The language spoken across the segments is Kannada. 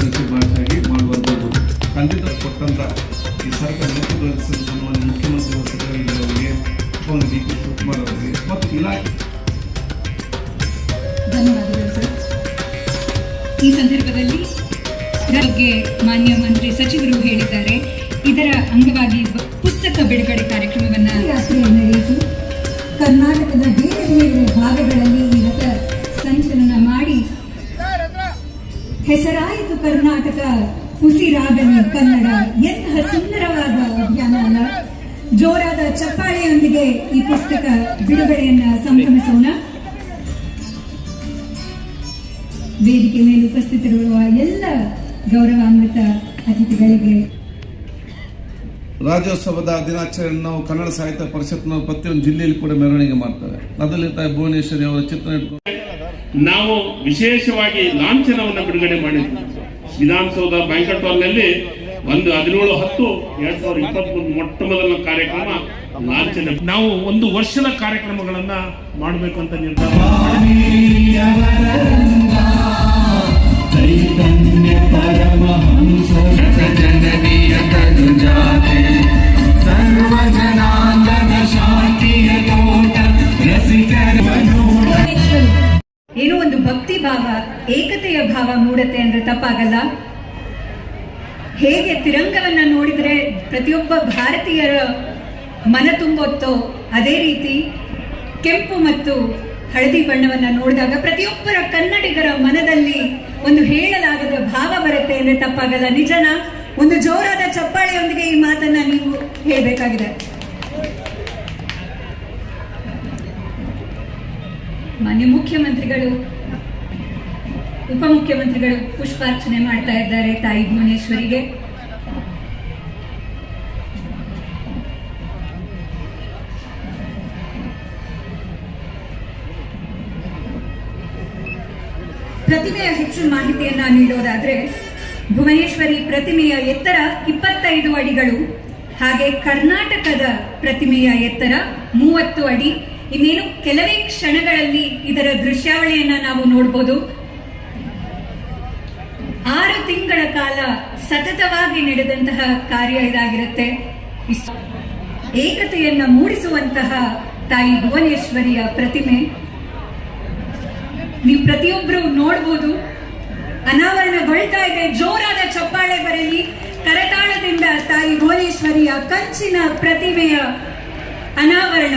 ದರ್ಜೆ ಭಾಷೆಯಾಗಿ ಮಾಡುವಂಥದ್ದು. ಖಂಡಿತ ಕೊಟ್ಟಂತ ಈ ಸರ್ಕಾರ ಸನ್ಮಾನ್ಯ ಮುಖ್ಯಮಂತ್ರಿ ಸಿದ್ದರಾಮಯ್ಯ ಅವರಿಗೆ ಒಂದು ಡಿ ಕೆ ಶಿವಕುಮಾರ್ ಅವರಿಗೆ ಮತ್ತು ಇಲಾಖೆ. ಧನ್ಯವಾದಗಳು ಸರ್. ಈ ಸಂದರ್ಭದಲ್ಲಿ ಬಗ್ಗೆ ಮಾನ್ಯ ಮಂತ್ರಿ ಸಚಿವರು ಹೇಳಿದ್ದಾರೆ. ಇದರ ಅಂಗವಾಗಿ ಪುಸ್ತಕ ಬಿಡುಗಡೆ ಕಾರ್ಯಕ್ರಮವನ್ನ ಯಾತ್ರೆ ನಡೆಯಿತು. ಕರ್ನಾಟಕದ ಬೇರೆ ಬೇರೆ ಭಾಗಗಳಲ್ಲಿ ಈ ರಥ ಸಂಚಲನ ಮಾಡಿ ಹೆಸರಾಯಿತು ಕರ್ನಾಟಕ ಉಸಿರಾಗಲಿ ಕನ್ನಡ ಎಂತಹ ಸುಂದರವಾದ ಅಭಿಯಾನ ಅಲ್ಲ ಜೋರಾದ ಚಪ್ಪಾಳೆಯೊಂದಿಗೆ ಈ ಪುಸ್ತಕ ಬಿಡುಗಡೆಯನ್ನ ಸಂಭ್ರಮಿಸೋಣ. ವೇದಿಕೆ ಮೇಲೆ ಉಪಸ್ಥಿತರಿರುವ ಎಲ್ಲ ಗೌರವಾನ್ವಿತ ಅತಿಥಿಗಳಿಗೆ. ರಾಜ್ಯೋತ್ಸವದ ದಿನಾಚರಣೆ ನಾವು ಕನ್ನಡ ಸಾಹಿತ್ಯ ಪರಿಷತ್ನ ಪ್ರತಿಯೊಂದು ಜಿಲ್ಲೆಯಲ್ಲಿ ಕೂಡ ಮೆರವಣಿಗೆ ಮಾಡ್ತಾರೆ ಅದರಲ್ಲಿ ತಾಯಿ ಭುವನೇಶ್ವರಿ ಅವರ ಚಿತ್ರ ನಾವು ವಿಶೇಷವಾಗಿ ಲಾಂಛನವನ್ನು ಬಿಡುಗಡೆ ಮಾಡಿದ್ವಿ. ವಿಧಾನಸೌಧ ಬ್ಯಾಂಕೆಟ್ ಹಾಲ್ನಲ್ಲಿ ಒಂದು ಹದಿನೇಳು ಹತ್ತು ಎರಡ್ ಸಾವಿರದ ಇಪ್ಪತ್ಮೂರು ಮೊಟ್ಟ ಮೊದಲ ಕಾರ್ಯಕ್ರಮ ಲಾಂಛನ ನಾವು ಒಂದು ವರ್ಷದ ಕಾರ್ಯಕ್ರಮಗಳನ್ನ ಮಾಡಬೇಕು ಅಂತ ನಿರ್ಧಾರ ಏನೋ ಒಂದು ಭಕ್ತಿ ಭಾವ, ಏಕತೆಯ ಭಾವ ಮೂಡತ್ತೆ ಅಂದ್ರೆ ತಪ್ಪಾಗಲ್ಲ. ಹೇಗೆ ತಿರಂಗವನ್ನ ನೋಡಿದ್ರೆ ಪ್ರತಿಯೊಬ್ಬ ಭಾರತೀಯರ ಮನ ತುಂಬೊತ್ತೋ ಅದೇ ರೀತಿ ಕೆಂಪು ಮತ್ತು ಹಳದಿ ಬಣ್ಣವನ್ನ ನೋಡಿದಾಗ ಪ್ರತಿಯೊಬ್ಬರ ಕನ್ನಡಿಗರ ಮನದಲ್ಲಿ ಒಂದು ಹೇಳಲಾಗದ ಭಾವ ಬರುತ್ತೆ ಅಂದ್ರೆ ತಪ್ಪಾಗಲ್ಲ. ನಿಜನ, ಒಂದು ಜೋರಾದ ಚಪ್ಪಾಳೆಯೊಂದಿಗೆ ಈ ಮಾತನ್ನ ನೀವು ಹೇಳಬೇಕಾಗಿದೆ. ಮಾನ್ಯ ಮುಖ್ಯಮಂತ್ರಿಗಳು, ಉಪಮುಖ್ಯಮಂತ್ರಿಗಳು ಪುಷ್ಪಾರ್ಚನೆ ಮಾಡ್ತಾ ಇದ್ದಾರೆ ತಾಯಿ ಭುವನೇಶ್ವರಿಗೆ. ಪ್ರತಿಮೆಯ ಹೆಚ್ಚು ಮಾಹಿತಿಯನ್ನ ನೀಡೋದಾದ್ರೆ, ಭುವನೇಶ್ವರಿ ಪ್ರತಿಮೆಯ ಎತ್ತರ ಇಪ್ಪತ್ತೈದು ಅಡಿಗಳು, ಹಾಗೆ ಕರ್ನಾಟಕದ ಪ್ರತಿಮೆಯ ಎತ್ತರ ಮೂವತ್ತು ಅಡಿ ಇನ್ನೇನು ಕೆಲವೇ ಕ್ಷಣಗಳಲ್ಲಿ ಇದರ ದೃಶ್ಯಾವಳಿಯನ್ನ ನಾವು ನೋಡಬಹುದು ಆರು ತಿಂಗಳ ಕಾಲ ಸತತವಾಗಿ ನಡೆದಂತಹ ಕಾರ್ಯ ಇದಾಗಿರುತ್ತೆ. ಏಕತೆಯನ್ನ ಮೂಡಿಸುವಂತಹ ತಾಯಿ ಭುವನೇಶ್ವರಿಯ ಪ್ರತಿಮೆ. ನೀವು ಪ್ರತಿಯೊಬ್ಬರು ನೋಡ್ಬೋದು. ಅನಾವರಣಗೊಳ್ತಾ ಇದೆ. ಜೋರಾದ ಚಪ್ಪಾಳೆ ಬರಲಿ. ಕರತಾಳದಿಂದ ತಾಯಿ ಭುವನೇಶ್ವರಿಯ ಕಂಚಿನ ಪ್ರತಿಮೆಯ ಅನಾವರಣ.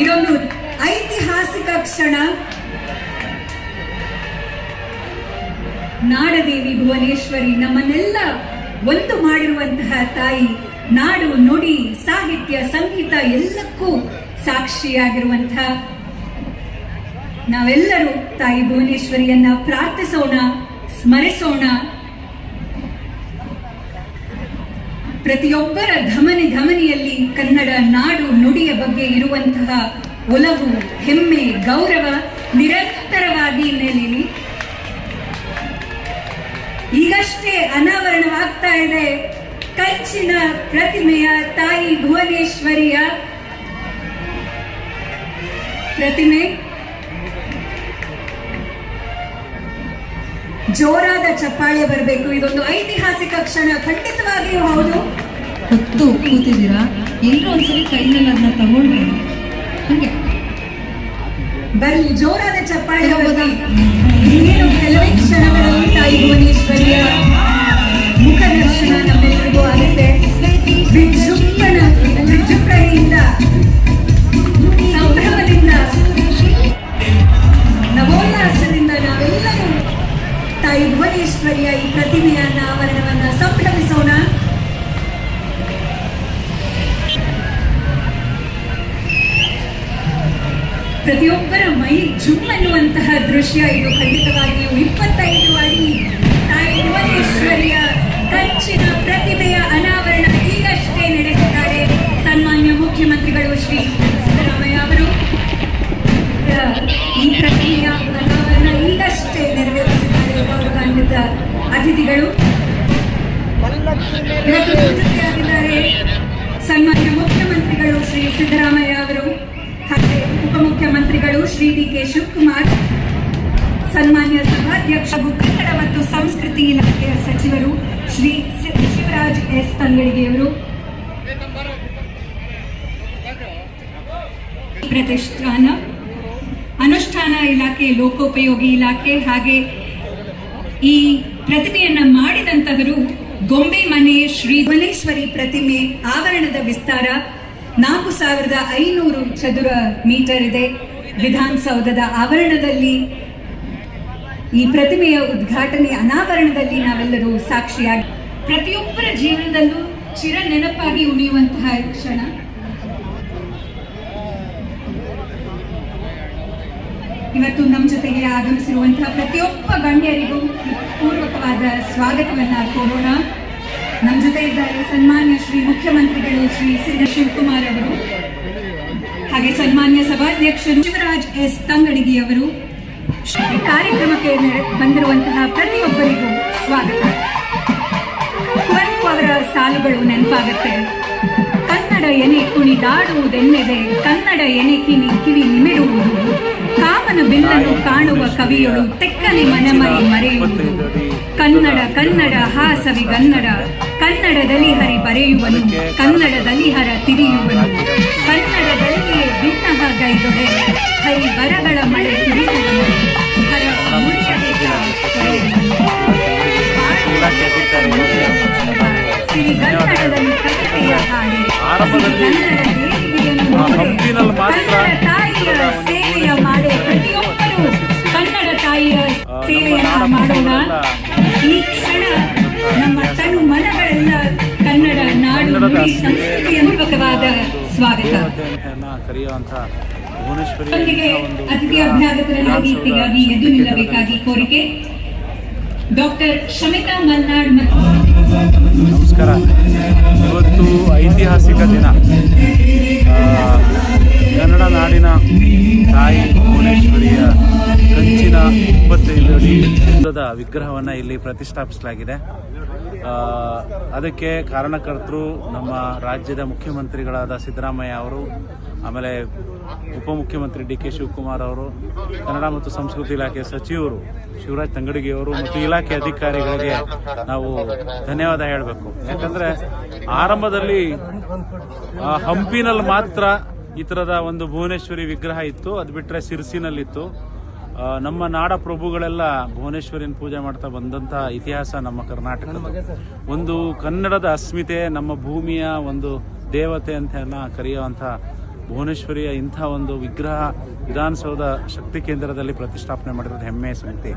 ಇದೊಂದು ಐತಿಹಾಸಿಕ ಕ್ಷಣ. ನಾಡದೇವಿ ಭುವನೇಶ್ವರಿ ನಮ್ಮನ್ನೆಲ್ಲ ಒಂದು ಮಾಡಿರುವಂತಹ ತಾಯಿ. ನಾಡು, ನುಡಿ, ಸಾಹಿತ್ಯ, ಸಂಗೀತ ಎಲ್ಲಕ್ಕೂ ಸಾಕ್ಷಿಯಾಗಿರುವಂತಹ ನಾವೆಲ್ಲರೂ ತಾಯಿ ಭುವನೇಶ್ವರಿಯನ್ನ ಪ್ರಾರ್ಥಿಸೋಣ, ಸ್ಮರಿಸೋಣ. ಪ್ರತಿಯೊಬ್ಬರ ಧಮನಿ ಧಮನಿಯಲ್ಲಿ ಕನ್ನಡ ನಾಡು ನುಡಿಯ ಬಗ್ಗೆ ಇರುವಂತಹ ಒಲವು, ಹೆಮ್ಮೆ, ಗೌರವ ನಿರಂತರವಾಗಿ ನೆಲೆಯಲಿ ಈಗಷ್ಟೇ ಅನಾವರಣವಾಗ್ತಾ ಇದೆ ಕಂಚಿನ ಪ್ರತಿಮೆಯ ತಾಯಿ ಭುವನೇಶ್ವರಿಯ ಪ್ರತಿಮೆ. ಜೋರಾದ ಚಪ್ಪಾಳೆ ಬರಬೇಕು. ಇದೊಂದು ಐತಿಹಾಸಿಕ ಕ್ಷಣ ಖಂಡಿತವಾಗಿಯೂ ಹೌದು. ಹೊತ್ತು ಕೂತಿದ್ದೀರಾ? ಎಲ್ಲರೂ ಒಂದ್ಸರಿ ಕೈನಲ್ಲಿ ಅದನ್ನ ತಗೊಂಡ್ರೆ ಹಂಗೆ. ಬರ್ಲಿ ಜೋರಾದ ಚಪ್ಪಾಳೆ ಪ್ರತಿಯೊಬ್ಬರ ಮೈ ಜುಮ್ ಅನ್ನುವಂತಹ ದೃಶ್ಯ ಇದು ಖಂಡಿತವಾಗಿಯೂ ಇಪ್ಪತ್ತೈದು ಅಡಿ ತಾಯಿ ಭುವನೇಶ್ವರಿಯ ಕಂಚಿನ ಪ್ರತಿಭೆಯ ಅನಾವರಣ ಈಗಷ್ಟೇ ನಡೆಸಿದ್ದಾರೆ ಸನ್ಮಾನ್ಯ ಮುಖ್ಯಮಂತ್ರಿಗಳು ಶ್ರೀ ಸಿದ್ದರಾಮಯ್ಯ ಅವರು. ಈ ಪ್ರತಿಮೆಯ ಅನಾವರಣ ಈಗಷ್ಟೇ ನೆರವೇರಿಸಿದ್ದಾರೆ ಗೌರವಾನ್ವಿತ ಅತಿಥಿಗಳು. ಸನ್ಮಾನ್ಯ ಮುಖ್ಯಮಂತ್ರಿಗಳು ಶ್ರೀ ಸಿದ್ದರಾಮಯ್ಯ ಅವರು. ಮುಖ್ಯಮಂತ್ರಿಗಳು ಶ್ರೀ ಡಿ ಕೆ ಶಿವಕುಮಾರ್, ಸನ್ಮಾನ್ಯ ಸಭಾಧ್ಯಕ್ಷ ಕನ್ನಡ ಮತ್ತು ಸಂಸ್ಕೃತಿ ಇಲಾಖೆಯ ಸಚಿವರು ಶ್ರೀ ಶಿವರಾಜ್ ಎಸ್ ತಂಗಡಿಗೆಯವರು. ಪ್ರತಿಷ್ಠಾನ, ಅನುಷ್ಠಾನ ಇಲಾಖೆ, ಲೋಕೋಪಯೋಗಿ ಇಲಾಖೆ ಹಾಗೆ ಈ ಪ್ರತಿಮೆಯನ್ನ ಮಾಡಿದಂತವರು ಗೊಂಬೆ ಮನೆ ಶ್ರೀ ಭುವನೇಶ್ವರಿ ಪ್ರತಿಮೆ ಆವರಣದ ವಿಸ್ತಾರ ನಾಲ್ಕು ಸಾವಿರದ ಐನೂರು ಚದುರ ಮೀಟರ್ ಇದೆ. ವಿಧಾನಸೌಧದ ಆವರಣದಲ್ಲಿ ಈ ಪ್ರತಿಮೆಯ ಉದ್ಘಾಟನೆ ಅನಾವರಣದಲ್ಲಿ ನಾವೆಲ್ಲರೂ ಸಾಕ್ಷಿಯಾಗಿ ಪ್ರತಿಯೊಬ್ಬರ ಜೀವನದಲ್ಲೂ ಚಿರ ನೆನಪಾಗಿ ಉಳಿಯುವಂತಹ ಕ್ಷಣ. ಇವತ್ತು ನಮ್ಮ ಜೊತೆಗೆ ಆಗಮಿಸಿರುವಂತಹ ಪ್ರತಿಯೊಬ್ಬ ಗಣ್ಯರಿಗೂ ಪೂರ್ವಕವಾದ ಸ್ವಾಗತವನ್ನ ಕೋರೋಣ. ನಮ್ಮ ಜೊತೆ ಇದ್ದಾರೆ ಸನ್ಮಾನ್ಯ ಶ್ರೀ ಮುಖ್ಯಮಂತ್ರಿಗಳು ಶ್ರೀ ಶಿವಕುಮಾರ್ ಅವರು. ಹಾಗೆ ಸನ್ಮಾನ್ಯ ಸಭಾಧ್ಯಕ್ಷರು ಶಿವರಾಜ್ ಎಸ್ ತಂಗಡಿಗಿಯವರು ಈ ಕಾರ್ಯಕ್ರಮಕ್ಕೆ ಬಂದಿರುವಂತಹ ಪ್ರತಿಯೊಬ್ಬರಿಗೂ ಸ್ವಾಗತ. ಕುವೆಂಪು ಅವರ ಸಾಲುಗಳು ನೆನಪಾಗುತ್ತೆ. ಕನ್ನಡ ಎನೆ ಕುಣಿದಾಡುವುದೆನ್ನೆದೆ ಕನ್ನಡ ಎನೆ ಕಿವಿ ಕಿವಿ ನಿಮಿರುವುದು ಕಾಮನ ಬಿಲ್ಲನ್ನು ಕಾಣುವ ಕವಿಯಳು ತೆಕ್ಕನೆ ಮನಮೈ ಮರೆಯುವುದು. ಕನ್ನಡ ಕನ್ನಡ ಹಾಸವಿ ಗನ್ನಡ ಕನ್ನಡದಲ್ಲಿ ಹರಿ ಬರೆಯುವನು, ಕನ್ನಡದಲ್ಲಿ ಹರ ತಿರಿಯುವನು. ಕನ್ನಡದಲ್ಲಿಯೇ ಭಿನ್ನ ಗೈದೊಡೆ ಹರಿ ಬರಗಳ ಮಳೆ ಕನ್ನಡ ತಾಯಿಯ ಸೇವೆಯ ಕನ್ನಡ ಮಾಡೋಣ. ಈ ಕ್ಷಣ ನಮ್ಮ ತನು ಮನಗಳೆಲ್ಲ ಕನ್ನಡ ನಾಡು ನುಡಿ ಸಂಸ್ಕೃತಿಯ ಪೂರ್ವಕವಾದ ಸ್ವಾಗತ. ಕರೆಯುವಂತ ಅತಿಥಿ ಅಭ್ಯಾಗತರನ್ನಾಗಿ ಈಗಾಗಿ ಎದ್ದು ನಿಲ್ಲಬೇಕಾಗಿ ಕೋರಿಕೆ. ಡಾಕ್ಟರ್ ಶಮಿತಾ ಮಲ್ನಾಡ್ ಮತ್ತು ನಮಸ್ಕಾರ. ಇವತ್ತು ಐತಿಹಾಸಿಕ ದಿನ. ಕನ್ನಡ ನಾಡಿನ ತಾಯಿ ಭುವನೇಶ್ವರಿಯ ಕಂಚಿನ ಇಪ್ಪತ್ತೈದು ಉದ್ದದ ವಿಗ್ರಹವನ್ನು ಇಲ್ಲಿ ಪ್ರತಿಷ್ಠಾಪಿಸಲಾಗಿದೆ. ಅದಕ್ಕೆ ಕಾರಣಕರ್ತರು ನಮ್ಮ ರಾಜ್ಯದ ಮುಖ್ಯಮಂತ್ರಿಗಳಾದ ಸಿದ್ದರಾಮಯ್ಯ ಅವರು, ಆಮೇಲೆ ಉಪಮುಖ್ಯಮಂತ್ರಿ ಡಿ ಕೆ ಶಿವಕುಮಾರ್ ಅವರು, ಕನ್ನಡ ಮತ್ತು ಸಂಸ್ಕೃತಿ ಇಲಾಖೆ ಸಚಿವರು ಶಿವರಾಜ್ ತಂಗಡಗಿಯವರು ಮತ್ತು ಇಲಾಖೆ ಅಧಿಕಾರಿಗಳಿಗೆ ನಾವು ಧನ್ಯವಾದ ಹೇಳಬೇಕು. ಯಾಕಂದ್ರೆ ಆರಂಭದಲ್ಲಿ ಹಂಪಿನಲ್ಲಿ ಮಾತ್ರ ಈ ಥರದ ಒಂದು ಭುವನೇಶ್ವರಿ ವಿಗ್ರಹ ಇತ್ತು. ಅದು ಬಿಟ್ಟರೆ ಸಿರ್ಸಿನಲ್ಲಿತ್ತು. ನಮ್ಮ ನಾಡ ಪ್ರಭುಗಳೆಲ್ಲ ಭುವನೇಶ್ವರಿನ ಪೂಜೆ ಮಾಡ್ತಾ ಬಂದಂತ ಇತಿಹಾಸ ನಮ್ಮ ಕರ್ನಾಟಕದ ಒಂದು ಕನ್ನಡದ ಅಸ್ಮಿತೆ ನಮ್ಮ ಭೂಮಿಯ ಒಂದು ದೇವತೆ ಅಂತ ಕರೆಯುವಂತ ಭುವನೇಶ್ವರಿಯ ಇಂಥ ಒಂದು ವಿಗ್ರಹ ವಿಧಾನಸೌಧ ಶಕ್ತಿ ಕೇಂದ್ರದಲ್ಲಿ ಪ್ರತಿಷ್ಠಾಪನೆ ಮಾಡಿರೋದು ಹೆಮ್ಮೆಯ ಸಂಗತಿ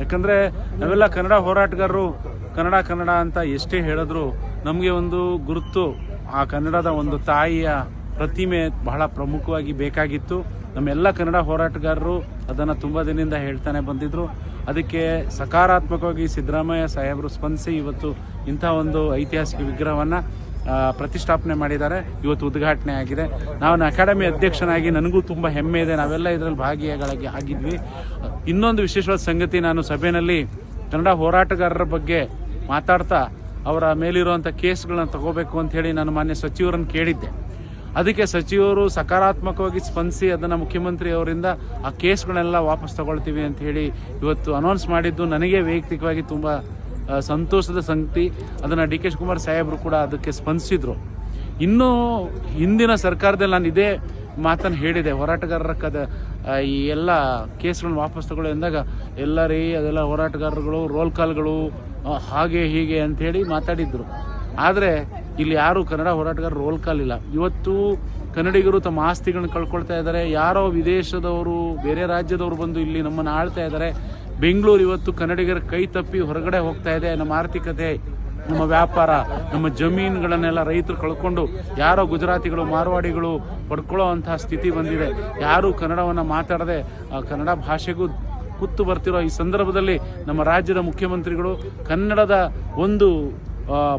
ಯಾಕಂದ್ರೆ ನಾವೆಲ್ಲ ಕನ್ನಡ ಹೋರಾಟಗಾರರು ಕನ್ನಡ ಕನ್ನಡ ಅಂತ ಎಷ್ಟೇ ಹೇಳಿದ್ರು ನಮಗೆ ಒಂದು ಗುರುತು ಆ ಕನ್ನಡದ ಒಂದು ತಾಯಿಯ ಪ್ರತಿಮೆ ಬಹಳ ಪ್ರಮುಖವಾಗಿ ಬೇಕಾಗಿತ್ತು. ನಮ್ಮೆಲ್ಲ ಕನ್ನಡ ಹೋರಾಟಗಾರರು ಅದನ್ನು ತುಂಬ ದಿನದಿಂದ ಹೇಳ್ತಾನೆ ಬಂದಿದ್ರು. ಅದಕ್ಕೆ ಸಕಾರಾತ್ಮಕವಾಗಿ ಸಿದ್ದರಾಮಯ್ಯ ಸಾಹೇಬರು ಸ್ಪಂದಿಸಿ ಇವತ್ತು ಇಂಥ ಒಂದು ಐತಿಹಾಸಿಕ ವಿಗ್ರಹವನ್ನು ಪ್ರತಿಷ್ಠಾಪನೆ ಮಾಡಿದ್ದಾರೆ. ಇವತ್ತು ಉದ್ಘಾಟನೆ ಆಗಿದೆ. ನಾನು ಅಕಾಡೆಮಿ ಅಧ್ಯಕ್ಷನಾಗಿ ನನಗೂ ತುಂಬ ಹೆಮ್ಮೆ ಇದೆ. ನಾವೆಲ್ಲ ಇದರಲ್ಲಿ ಭಾಗಿಯಾಗಿ ಆಗಿದ್ವಿ. ಇನ್ನೊಂದು ವಿಶೇಷವಾದ ಸಂಗತಿ, ನಾನು ಸಭೆಯಲ್ಲಿ ಕನ್ನಡ ಹೋರಾಟಗಾರರ ಬಗ್ಗೆ ಮಾತಾಡ್ತಾ ಅವರ ಮೇಲಿರುವಂಥ ಕೇಸ್ಗಳನ್ನ ತಗೋಬೇಕು ಅಂತ ಹೇಳಿ ನಾನು ಮಾನ್ಯ ಸಚಿವರನ್ನು ಕೇಳಿದ್ದೆ. ಅದಕ್ಕೆ ಸಚಿವರು ಸಕಾರಾತ್ಮಕವಾಗಿ ಸ್ಪಂದಿಸಿ ಅದನ್ನು ಮುಖ್ಯಮಂತ್ರಿ ಅವರಿಂದ ಆ ಕೇಸ್ಗಳನ್ನೆಲ್ಲ ವಾಪಸ್ ತಗೊಳ್ತೀವಿ ಅಂತ ಹೇಳಿ ಇವತ್ತು ಅನೌನ್ಸ್ ಮಾಡಿದ್ದು ನನಗೆ ವೈಯಕ್ತಿಕವಾಗಿ ತುಂಬ ಸಂತೋಷದ ಸಂಗತಿ. ಅದನ್ನು ಡಿ ಕೆ ಶಿವಕುಮಾರ್ ಸಾಹೇಬರು ಕೂಡ ಅದಕ್ಕೆ ಸ್ಪಂದಿಸಿದ್ರು. ಇನ್ನೂ ಹಿಂದಿನ ಸರ್ಕಾರದಲ್ಲಿ ನಾನು ಇದೇ ಮಾತನ್ನು ಹೇಳಿದೆ. ಹೋರಾಟಗಾರರ ಕದ ಈ ಎಲ್ಲ ಕೇಸ್ಗಳನ್ನ ವಾಪಸ್ ತಗೊಳ್ಳಿ ಅಂದಾಗ ಎಲ್ಲ ರೀ, ಅದೆಲ್ಲ ಹೋರಾಟಗಾರರುಗಳು ರೋಲ್ ಕಾಲ್ಗಳು ಹಾಗೆ ಹೀಗೆ ಅಂಥೇಳಿ ಮಾತಾಡಿದ್ರು. ಆದರೆ ಇಲ್ಲಿ ಯಾರು ಕನ್ನಡ ಹೋರಾಟಗಾರರು ರೋಲ್ ಕಾಲ್ ಇಲ್ಲ. ಇವತ್ತು ಕನ್ನಡಿಗರು ತಮ್ಮ ಆಸ್ತಿಗಳನ್ನ ಕಳ್ಕೊಳ್ತಾ ಇದ್ದಾರೆ. ಯಾರೋ ವಿದೇಶದವರು, ಬೇರೆ ರಾಜ್ಯದವರು ಬಂದು ಇಲ್ಲಿ ನಮ್ಮನ್ನು ಆಳ್ತಾ ಇದ್ದಾರೆ. ಬೆಂಗಳೂರು ಇವತ್ತು ಕನ್ನಡಿಗರ ಕೈ ತಪ್ಪಿ ಹೊರಗಡೆ ಹೋಗ್ತಾ ಇದೆ. ನಮ್ಮ ಆರ್ಥಿಕತೆ, ನಮ್ಮ ವ್ಯಾಪಾರ, ನಮ್ಮ ಜಮೀನುಗಳನ್ನೆಲ್ಲ ರೈತರು ಕಳ್ಕೊಂಡು ಯಾರೋ ಗುಜರಾತಿಗಳು, ಮಾರ್ವಾಡಿಗಳು ಪಡ್ಕೊಳ್ಳೋ ಸ್ಥಿತಿ ಬಂದಿದೆ. ಯಾರು ಕನ್ನಡವನ್ನು ಮಾತಾಡದೆ ಕನ್ನಡ ಭಾಷೆಗೂ ಕುತ್ತು ಬರ್ತಿರೋ ಈ ಸಂದರ್ಭದಲ್ಲಿ ನಮ್ಮ ರಾಜ್ಯದ ಮುಖ್ಯಮಂತ್ರಿಗಳು ಕನ್ನಡದ ಒಂದು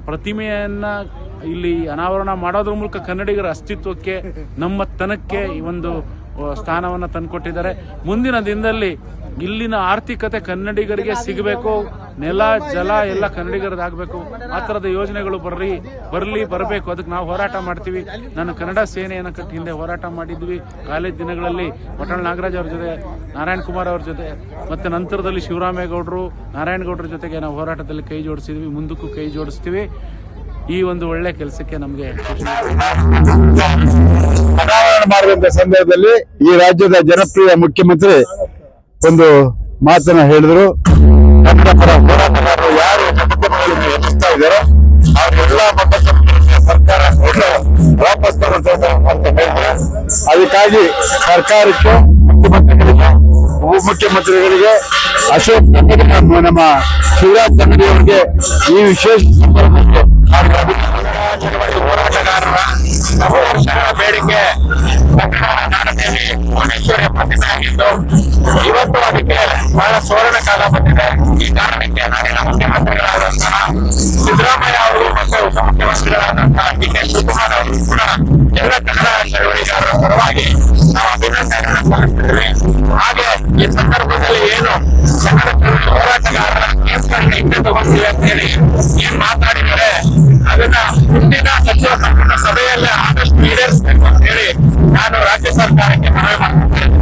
ಪ್ರತಿಮೆಯನ್ನ ಇಲ್ಲಿ ಅನಾವರಣ ಮಾಡೋದ್ರ ಮೂಲಕ ಕನ್ನಡಿಗರ ಅಸ್ತಿತ್ವಕ್ಕೆ ನಮ್ಮ ತನಕ್ಕೆ ಈ ಒಂದು ಸ್ಥಾನವನ್ನು ತಂದುಕೊಟ್ಟಿದ್ದಾರೆ. ಮುಂದಿನ ದಿನದಲ್ಲಿ ಇಲ್ಲಿನ ಆರ್ಥಿಕತೆ ಕನ್ನಡಿಗರಿಗೆ ಸಿಗಬೇಕು. ನೆಲ, ಜಲ ಎಲ್ಲ ಕನ್ನಡಿಗರದಾಗಬೇಕು. ಆ ಥರದ ಯೋಜನೆಗಳು ಬರ್ರಿ, ಬರಲಿ, ಬರಬೇಕು. ಅದಕ್ಕೆ ನಾವು ಹೋರಾಟ ಮಾಡ್ತೀವಿ. ನಾನು ಕನ್ನಡ ಸೇನೆಯನ್ನು ಕಟ್ಟಿ ಹಿಂದೆ ಹೋರಾಟ ಮಾಡಿದ್ವಿ. ಕಾಲೇಜ್ ದಿನಗಳಲ್ಲಿ ಪಟೇಲ್ ನಾಗರಾಜ್ ಅವ್ರ ಜೊತೆ, ನಾರಾಯಣ್ ಕುಮಾರ್ ಅವ್ರ ಜೊತೆ, ಮತ್ತು ನಂತರದಲ್ಲಿ ಶಿವರಾಮೇಗೌಡರು ನಾರಾಯಣಗೌಡರ ಜೊತೆಗೆ ನಾವು ಹೋರಾಟದಲ್ಲಿ ಕೈ ಜೋಡಿಸಿದ್ವಿ. ಮುಂದಕ್ಕೂ ಕೈ ಜೋಡಿಸ್ತೀವಿ. ಈ ಒಂದು ಒಳ್ಳೆ ಕೆಲಸಕ್ಕೆ ನಮಗೆ ಚುನಾವಣೆ ಮಾಡುವಂತ ಸಂದರ್ಭದಲ್ಲಿ ಈ ರಾಜ್ಯದ ಜನಪ್ರಿಯ ಮುಖ್ಯಮಂತ್ರಿ ಒಂದು ಮಾತನ್ನ ಹೇಳಿದ್ರು. ಹೋರಾಟಗಾರರು ಯಾರು ಮೊಕದ್ದಮೆಗಳನ್ನು ಎದುರಿಸ್ತಾ ಇದ್ದಾರೋ ಅವರೆಲ್ಲ ಮೊಕದ್ದಮೆಗಳನ್ನ ಸರ್ಕಾರ ವಾಪಸ್ ಅದಕ್ಕಾಗಿ ಸರ್ಕಾರಕ್ಕೆ ಮುಖ್ಯಮಂತ್ರಿಗಳಿಗೆ ಅಶೋಕ್ ನಮ್ಮ ಶಿವರಾಜ್ ತಂಗಡಿ ಅವರಿಗೆ ಈ ವಿಶೇಷ ಸಂದರ್ಭಕ್ಕೆ ಹೋರಾಟಗಾರರ ವರ್ಷಗಳ ಬೇಡಿಕೆ ಪ್ರತಿಮೆ ಆಗಿದ್ದು, ಇವತ್ತು ಅದಕ್ಕೆ ಬಹಳ ಸುವರ್ಣ ಕಾಲ ಬಂದಿದೆ. ಈ ಕಾರಣಕ್ಕೆ ನಾಡಿನ ಮುಖ್ಯಮಂತ್ರಿಗಳಾದಂತಹ ಸಿದ್ದರಾಮಯ್ಯ ಅವರು ಮತ್ತು ಉಪಮುಖ್ಯಮಂತ್ರಿಗಳಾದಂತಹ ಡಿ ಕೆ ಶಿವಕುಮಾರ್ ಅವರು ಕೂಡ ಎಲ್ಲ ಕನ್ನಡ ಚಳವಳಿಗಾರರ ಪರವಾಗಿ ನಾವು ಅಭಿನಂದನೆಗಳನ್ನು ಹಾಗೆ ಈ ಸಂದರ್ಭದಲ್ಲಿ ಏನು ಖಂಡಿತವಾಗಿ ಹೇಳ್ತೀನಿ ಏನ್ ಮಾತಾಡಿದರೆ ಅದನ್ನ ಮುಂದಿನ ಸಚಿವ ಸಂಪುಟ ಸಭೆಯಲ್ಲಿ ಆದಷ್ಟು ಈಡೇರಿಸಬೇಕು ಅಂತ ಹೇಳಿ ನಾನು ರಾಜ್ಯ ಸರ್ಕಾರಕ್ಕೆ ಮನವಿ ಮಾಡ್ತೇನೆ